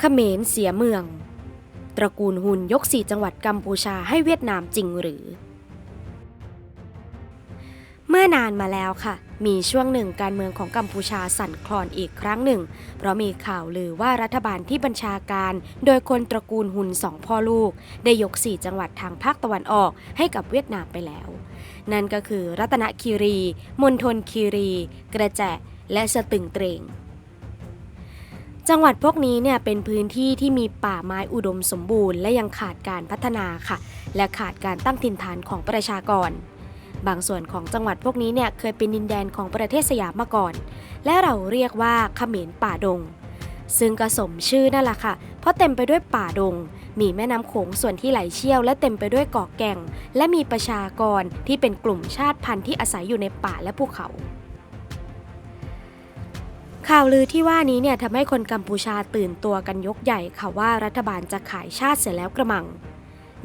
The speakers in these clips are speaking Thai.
เขมรเสียเมือง ตระกูลหุนยกสี่จังหวัดกัมพูชาให้เวียดนามจริงหรือ เมื่อนานมาแล้วค่ะ มีช่วงหนึ่งการเมืองของกัมพูชาสั่นคลอนอีกครั้งหนึ่ง เพราะมีข่าวลือว่ารัฐบาลที่บัญชาการ โดยคนตระกูลหุนสองพ่อลูก ได้ยกสี่จังหวัดทางภาคตะวันออกให้กับเวียดนามไปแล้ว นั่นก็คือรัตนคีรี มณฑลคีรี กระแจและสตึงเตรง จังหวัดพวกนี้เนี่ยเป็นพื้นที่ที่มีป่าไม้อุดมสมบูรณ์ และยังขาดการพัฒนาค่ะ และขาดการตั้งถิ่นฐานของประชากร บางส่วนของจังหวัดพวกนี้เนี่ยเคยเป็นดินแดนของประเทศสยามมาก่อน และเราเรียกว่าเขมรป่าดง ซึ่งก็สมชื่อนั่นแหละค่ะ เพราะเต็มไปด้วยป่าดง มีแม่น้ำโขงส่วนที่ไหลเชี่ยว และเต็มไปด้วยเกาะแก่ง และมีประชากรที่เป็นกลุ่มชาติพันธุ์ที่อาศัยอยู่ในป่าและภูเขา ข่าวลือที่ว่านี้เนี่ยทำให้คนกัมพูชาตื่นตัวกันยกใหญ่ค่ะว่ารัฐบาลจะขายชาติเสร็จแล้วกระมัง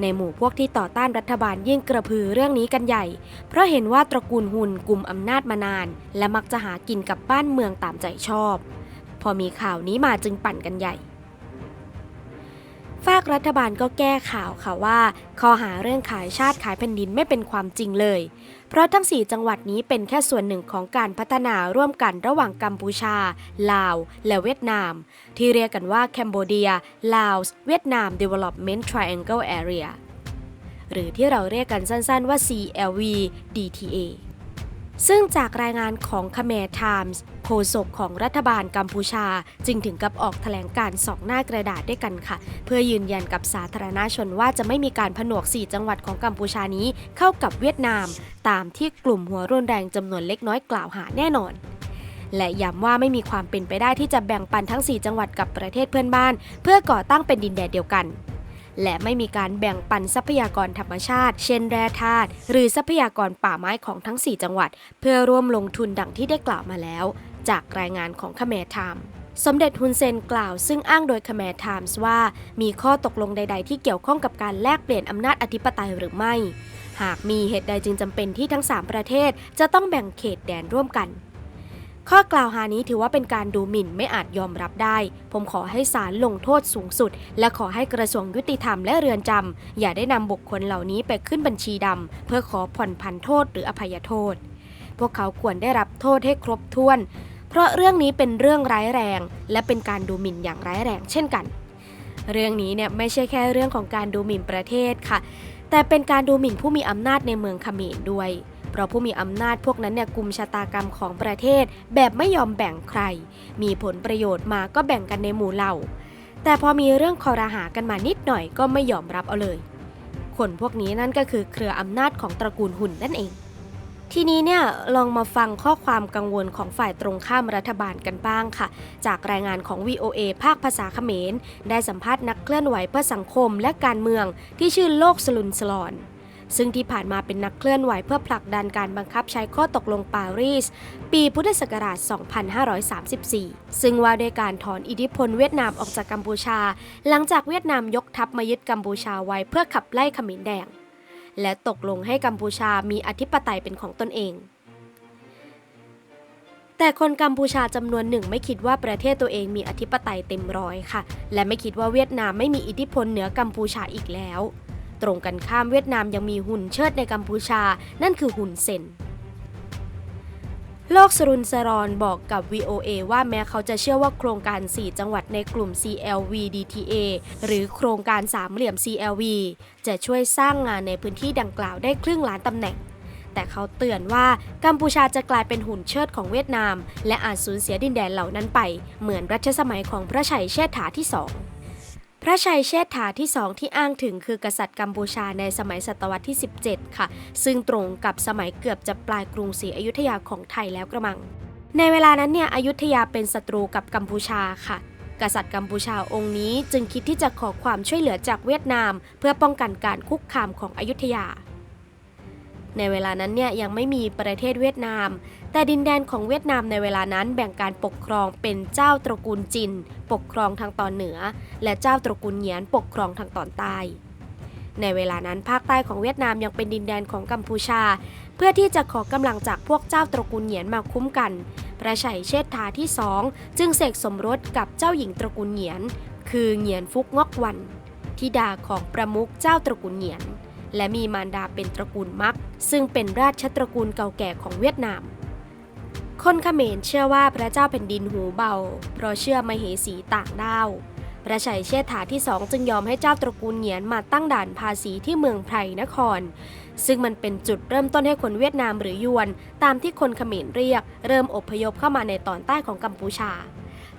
ในหมู่พวกที่ต่อต้านรัฐบาลยิ่งกระพือเรื่องนี้กันใหญ่ เพราะเห็นว่าตระกูลหุนกลุ่มอำนาจมานาน และมักจะหากินกับบ้านเมืองตามใจชอบ พอมีข่าวนี้มาจึงปั่นกันใหญ่ ฝากรัฐบาลก็แก้ข่าวค่ะว่าข้อหาเรื่องขายชาติขายแผ่นดินไม่เป็นความจริงเลย เพราะทั้ง 4 จังหวัดนี้เป็นแค่ส่วนหนึ่งของการพัฒนาร่วมกันระหว่างกัมพูชา ลาว และเวียดนาม ที่เรียกกันว่าแคนโบเดีย ลาวเวียดนาม Development Triangle Area หรือที่เราเรียกกันสั้นๆว่า CLV DTA ซึ่งจากรายงานของ Khmer Times โฆษกของรัฐบาลกัมพูชา จึงถึงกับออกแถลงการ์สองหน้ากระดาษด้วยกันค่ะ เพื่อยืนยันกับสาธารณชนว่าจะไม่มีการผนวก 4 จังหวัดของกัมพูชานี้เข้ากับเวียดนาม ตามที่กลุ่มหัวรุนแรงจำนวนเล็กน้อยกล่าวหาแน่นอน และย้ำว่าไม่มีความเป็นไปได้ที่จะแบ่งปันทั้ง 4 จังหวัดกับประเทศเพื่อนบ้าน เพื่อก่อตั้งเป็นดินแดนเดียวกัน และไม่มีการแบ่งปันทรัพยากรธรรมชาติ เช่นแร่ธาตุหรือทรัพยากรป่าไม้ของทั้ง 4 จังหวัด เพื่อร่วมลงทุนดังที่ได้กล่าวมาแล้ว จากรายงานของค m ม r Time สมเด็จฮุนเซนกล่าวซึ่งอ้างโดยค m ม r Times ว่า มีข้อตกลงใด ๆ ที่เกี่ยวข้องกับการแลกเปลี่ยนอำนาจอธิปไตยหรือไม่ หากมีเหตุใดจึงจำเป็นที่ทั้ง 3 ประเทศจะต้องแบ่งเขตแดนร่วมกัน ข้อกล่าวหานี้ถือว่าเป็นการดูหมิ่นไม่อาจยอมรับได้ ผมขอให้ศาลลงโทษสูงสุด และขอให้กระทรวงยุติธรรมและเรือนจำ อย่าได้นำบุคคลเหล่านี้ไปขึ้นบัญชีดำ เพื่อขอผ่อนผันโทษหรืออภัยโทษ พวกเขาควรได้รับโทษให้ครบถ้วน เพราะเรื่องนี้เป็นเรื่องร้ายแรง และเป็นการดูหมิ่นอย่างร้ายแรง เช่นกัน เรื่องนี้เนี่ยไม่ใช่แค่เรื่องของการดูหมิ่นประเทศค่ะ แต่เป็นการดูหมิ่นผู้มีอำนาจในเมืองเขมรด้วย เพราะผู้มีอำนาจพวกนั้นเนี่ยกลุ่มชะตากรรมของประเทศ แบบไม่ยอมแบ่งใคร มีผลประโยชน์มาก็แบ่งกันในหมู่เหล่า แต่พอมีเรื่องคอรหากันมานิดหน่อยก็ไม่ยอมรับเอาเลย คนพวกนี้นั่นก็คือเครืออำนาจของตระกูลหุ่นนั่นเอง ทีนี้เนี่ยลองมาฟังข้อความกังวลของฝ่ายตรงข้ามรัฐบาลกันบ้างค่ะ จากรายงานของ VOA ภาคภาษาเขมร ได้สัมภาษณ์นักเคลื่อนไหวเพื่อสังคมและการเมืองที่ชื่อโลกสลุนสลอน ซึ่งที่ผ่านมาเป็นนักเคลื่อนไหวเพื่อผลักดันการบังคับใช้ข้อตกลงปารีส ปีพุทธศักราช 2534 ซึ่งว่าด้วยการถอนอิทธิพลเวียดนามออกจากกัมพูชา หลังจากเวียดนามยกทัพมายึดกัมพูชาไว้เพื่อขับไล่ขมรแดงและตกลงให้กัมพูชามีอธิปไตยเป็นของตนเอง แต่คนกัมพูชาจำนวนหนึ่งไม่คิดว่าประเทศตัวเองมีอธิปไตยเต็มร้อยค่ะ และไม่คิดว่าเวียดนามไม่มีอิทธิพลเหนือกัมพูชาอีกแล้ว ตรงกันข้ามเวียดนามยังมีหุ่นเชิดในกัมพูชา นั่นคือหุ่นเซนโลกสรุนสรอนบอกกับ VOA ว่าแม้เขาจะเชื่อว่าโครงการ 4 จังหวัดในกลุ่ม CLV DTA หรือโครงการสามเหลี่ยม CLV จะช่วยสร้างงานในพื้นที่ดังกล่าวได้ครึ่งล้านตำแหน่ง แต่เขาเตือนว่ากัมพูชาจะกลายเป็นหุ่นเชิดของเวียดนาม และอาจสูญเสียดินแดนเหล่านั้นไป เหมือนรัชสมัยของพระชัยเชษฐาที่สอง พระชัยเชษฐาที่สองที่อ้างถึงคือกษัตริย์กัมพูชาในสมัยศตวรรษที่ 17 ค่ะ ซึ่งตรงกับสมัยเกือบจะปลายกรุงศรีอยุธยาของไทยแล้วกระมัง ในเวลานั้นเนี่ยอยุธยาเป็นศัตรูกับกัมพูชาค่ะ กษัตริย์กัมพูชาองค์นี้จึงคิดที่จะขอความช่วยเหลือจากเวียดนาม เพื่อป้องกันการคุกคามของอยุธยา ในเวลานั้นเนี่ยยังไม่มีประเทศเวียดนาม แต่ดินแดนของเวียดนามในเวลานั้นแบ่งการปกครองเป็นเจ้าตระกูลจิน ปกครองทางตอนเหนือ และเจ้าตระกูลเหียนปกครองทางตอนใต้ ในเวลานั้นภาคใต้ของเวียดนามยังเป็นดินแดนของกัมพูชา เพื่อที่จะขอกำลังจากพวกเจ้าตระกูลเหยียนมาคุ้มกัน พระชัยเชษฐาที่สองจึงเสกสมรสกับเจ้าหญิงตระกูลเหยียน คือเหียนฟุกงอกวัน ธิดาของประมุขเจ้าตระกูลเหียน และมีมารดาเป็นตระกูลมัก ซึ่งเป็นราชตระกูลเก่าแก่ของเวียดนาม คนเขมรเชื่อว่าพระเจ้าแผ่นดินหูเบา เพราะเชื่อมเหสีต่างดาวพระชัยเชษฐาที่สองจึงยอมให้เจ้าตระกูลเหงียนมาตั้งด่านภาษีที่เมืองไพรนคร ซึ่งมันเป็นจุดเริ่มต้นให้คนเวียดนามหรือยวน ตามที่คนเขมรเรียก เริ่มอพยพเข้ามาในตอนใต้ของกัมพูชา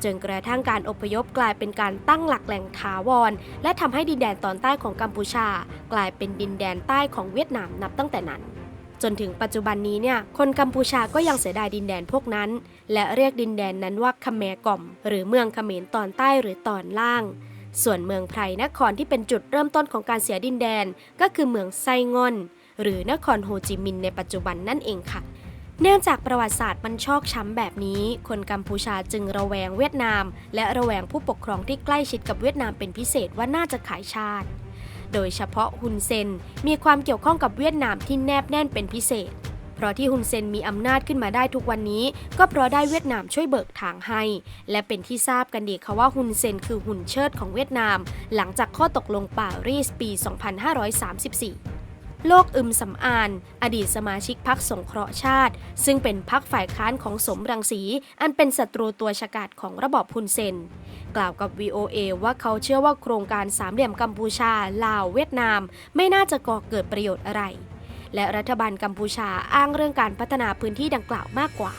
จนกระทั่งการอพยพกลายเป็นการตั้งหลักแหล่งถาวร และทำให้ดินแดนตอนใต้ของกัมพูชา กลายเป็นดินแดนใต้ของเวียดนามนับตั้งแต่นั้น จนถึงปัจจุบันนี้เนี่ยคนกัมพูชาก็ยังเสียดายดินแดนพวกนั้น และเรียกดินแดนนั้นว่าคแมกอม หรือเมืองเขมรตอนใต้หรือตอนล่าง ส่วนเมืองไพรนครที่เป็นจุดเริ่มต้นของการเสียดินแดน ก็คือเมืองไซงอน หรือนครโฮจิมินห์ในปัจจุบันนั่นเองค่ะ เนื่องจากประวัติศาสตร์มันชอกช้ำแบบนี้ คนกัมพูชาจึงระแวงเวียดนาม และระแวงผู้ปกครองที่ใกล้ชิดกับเวียดนามเป็นพิเศษว่าน่าจะขายชาติ โดยเฉพาะฮุนเซนมีความเกี่ยวข้องกับเวียดนามที่แนบแน่นเป็นพิเศษ เพราะที่ฮุนเซนมีอำนาจขึ้นมาได้ทุกวันนี้ ก็เพราะได้เวียดนามช่วยเบิกทางให้ และเป็นที่ทราบกันดีค่ะว่าฮุนเซนคือหุ่นเชิดของเวียดนาม หลังจากข้อตกลงปารีสปี 2534 โลกอึมสำอาน อดีตสมาชิกพรรคสงเคราะห์ชาติ ซึ่งเป็นพรรคฝ่ายค้านของสมรังสี อันเป็นศัตรูตัวฉกาจของระบอบฮุนเซน กล่าวกับ VOA ว่าเขาเชื่อว่าโครงการสามเหลี่ยมกัมพูชา ลาวเวียดนาม ไม่น่าจะก่อเกิดประโยชน์อะไร และรัฐบาลกัมพูชาอ้างเรื่องการพัฒนาพื้นที่ดังกล่าวมากกว่า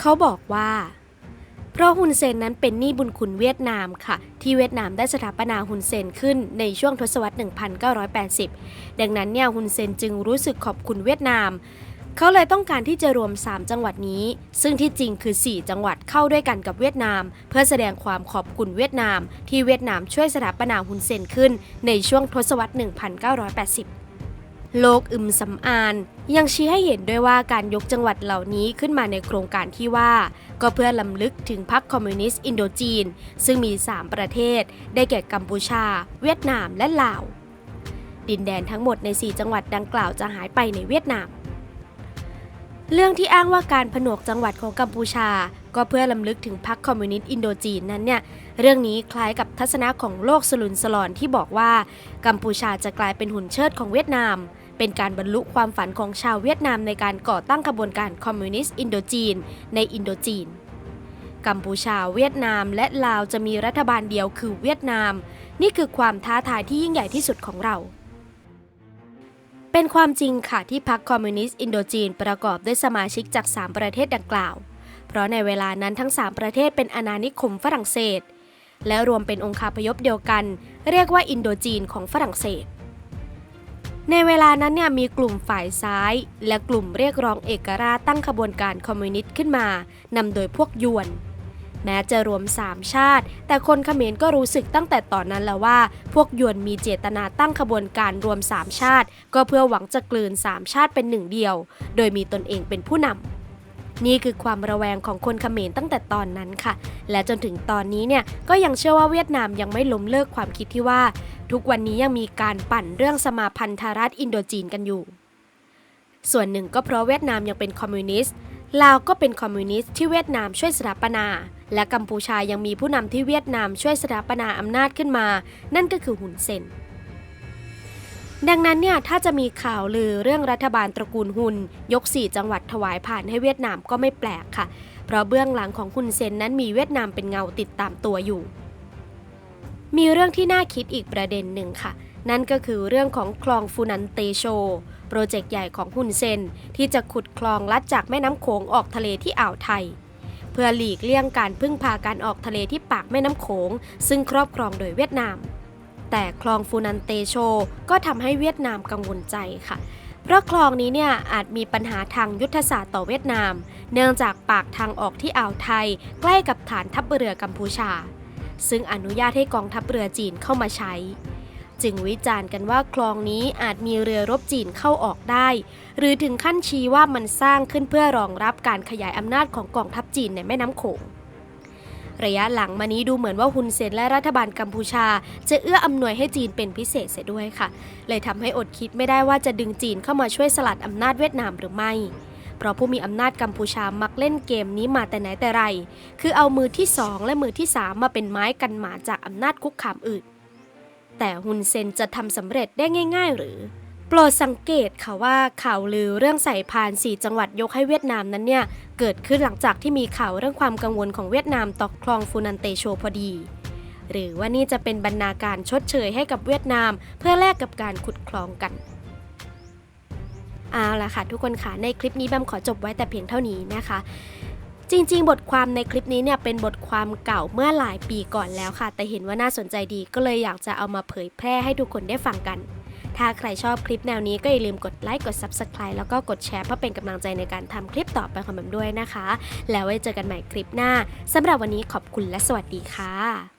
เขาบอกว่า เพราะฮุนเซนนั้นเป็นหนี้บุญคุณเวียดนามค่ะ ที่เวียดนามได้สถาปนาฮุนเซนขึ้นในช่วงทศวรรษ 1980 ดังนั้นเนี่ยฮุนเซนจึงรู้สึกขอบคุณเวียดนาม เขาเลยต้องการที่จะรวม 3 จังหวัดนี้ ซึ่งที่จริงคือ 4 จังหวัดเข้าด้วยกันกับเวียดนาม เพื่อแสดงความขอบคุณเวียดนาม ที่เวียดนามช่วยสถาปนาฮุนเซนขึ้นในช่วงทศวรรษ 1980 โลกอึมสำอาน ยังชี้ให้เห็นด้วยว่าการยกจังหวัดเหล่านี้ขึ้นมาในโครงการที่ว่า ก็เพื่อลำลึกถึงพรรคคอมมิวนิสต์อินโดจีน ซึ่งมี 3 ประเทศ ได้แก่กัมพูชา เวียดนามและลาว ดินแดนทั้งหมดใน 4 จังหวัดดังกล่าวจะหายไปในเวียดนาม เรื่องที่อ้างว่าการผนวกจังหวัดของกัมพูชา ก็เพื่อลำลึกถึงพรรคคอมมิวนิสต์อินโดจีนนั้นเนี่ยเรื่องนี้คล้ายกับทัศนะของโลกสลุนสลอนที่บอกว่า กัมพูชาจะกลายเป็นหุ่นเชิดของเวียดนาม เป็นการบรรลุความฝันของชาวเวียดนามในการก่อตั้งขบวนการคอมมิวนิสต์อินโดจีน ในอินโดจีน กัมพูชาเวียดนามและลาวจะมีรัฐบาลเดียวคือเวียดนาม นี่คือความท้าทายที่ยิ่งใหญ่ที่สุดของเราเป็นความจริงค่ะที่พรรคคอมมิวนิสต์อินโดจีนประกอบด้วยสมาชิกจาก 3 ประเทศดังกล่าว เพราะในเวลานั้นทั้ง 3 ประเทศเป็นอาณานิคมฝรั่งเศส และรวมเป็นองคาพยพเดียวกัน เรียกว่าอินโดจีนของฝรั่งเศส ในเวลานั้นเนี่ยมีกลุ่มฝ่ายซ้าย และกลุ่มเรียกร้องเอกราชตั้งขบวนการคอมมิวนิสต์ขึ้นมานำโดยพวกยวน แม้จะรวม3ชาติ แต่คนเขมรก็รู้สึกตั้งแต่ตอนนั้นแล้วว่า พวกยวนมีเจตนาตั้งขบวนการรวม3ชาติ ก็เพื่อหวังจะกลืน3ชาติเป็นหนึ่งเดียว โดยมีตนเองเป็นผู้นำนี่คือความระแวงของคนเขมรตั้งแต่ตอนนั้นค่ะ และจนถึงตอนนี้เนี่ยก็ยังเชื่อว่าเวียดนามยังไม่ล้มเลิกความคิดที่ว่า ทุกวันนี้ยังมีการปั่นเรื่องสมาพันธรัฐอินโดจีนกันอยู่ ส่วนหนึ่งก็เพราะเวียดนามยังเป็นคอมมิวนิสต์ ลาวก็เป็นคอมมิวนิสต์ที่เวียดนามช่วยสถาปนา และกัมพูชายังมีผู้นำที่เวียดนามช่วยสถาปนาอำนาจขึ้นมา นั่นก็คือหุนเซน ดังนั้นเนี่ยถ้าจะมีข่าวลือเรื่องรัฐบาลตระกูลหุนยก 4 จังหวัดถวายผ่านให้เวียดนามก็ไม่แปลกค่ะ เพราะเบื้องหลังของหุนเซนนั้นมีเวียดนามเป็นเงาติดตามตัวอยู่ มีเรื่องที่น่าคิดอีกประเด็นหนึ่งค่ะ นั่นก็คือเรื่องของคลองฟูนันเตโช โปรเจกต์ใหญ่ของฮุนเซน ที่จะขุดคลองลัดจากแม่น้ำโขงออกทะเลที่อ่าวไทย เพื่อหลีกเลี่ยงการพึ่งพาการออกทะเลที่ปากแม่น้ำโขง ซึ่งครอบครองโดยเวียดนาม แต่คลองฟูนันเตโช ก็ทำให้เวียดนามกังวลใจค่ะเพราะคลองนี้เนี่ยอาจมีปัญหาทางยุทธศาสตร์ต่อเวียดนาม เนื่องจากปากทางออกที่อ่าวไทย ใกล้กับฐานทัพเรือกัมพูชา ซึ่งอนุญาตให้กองทัพเรือจีนเข้ามาใช้ จึงวิจารณ์กันว่าคลองนี้อาจมีเรือรบจีนเข้าออกได้ หรือถึงขั้นชี้ว่ามันสร้างขึ้นเพื่อรองรับการขยายอำนาจของกองทัพจีนในแม่น้ำโขงระยะหลังมานี้ดูเหมือนว่าฮุนเซนและรัฐบาลกัมพูชา จะเอื้ออำนวยให้จีนเป็นพิเศษเสียด้วยค่ะ เลยทำให้อดคิดไม่ได้ว่าจะดึงจีนเข้ามาช่วยสลัดอำนาจเวียดนามหรือไม่ เพราะผู้มีอำนาจกัมพูชามักเล่นเกมนี้มาแต่ไหนแต่ไร คือเอามือที่สองและมือที่สามมาเป็นไม้กันหมาจากอำนาจคุกคามอื่น แต่ฮุนเซนจะทำสำเร็จได้ง่าย ๆ หรือ โปรดสังเกตค่ะว่าข่าวลือเรื่องใส่พาน4จังหวัดยกให้เวียดนามนั้นเนี่ยเกิดขึ้นหลังจากที่มีข่าวเรื่องความกังวลของเวียดนามต่อคลองฟูนันเตโชพอดีหรือว่านี่จะเป็นบรรณาการชดเชยให้กับเวียดนาม เพื่อแลกกับการขุดคลองกัน เอาละค่ะทุกคนค่ะในคลิปนี้แบมขอจบไว้แต่เพียงเท่านี้นะคะจริงๆ บทความในคลิปนี้เนี่ยเป็นบทความเก่าเมื่อหลายปีก่อนแล้วค่ะ แต่เห็นว่าน่าสนใจดีก็เลยอยากจะเอามาเผยแพร่ให้ทุกคนได้ฟังกัน ถ้าใครชอบคลิปแนวนี้ก็อย่าลืมกดไลค์กด Subscribe แล้วก็กดแชร์เพื่อเป็นกำลังใจในการทำคลิปต่อไปของแบมด้วยนะคะ แล้วไว้เจอกันใหม่คลิปหน้าสำหรับวันนี้ขอบคุณและสวัสดีค่ะ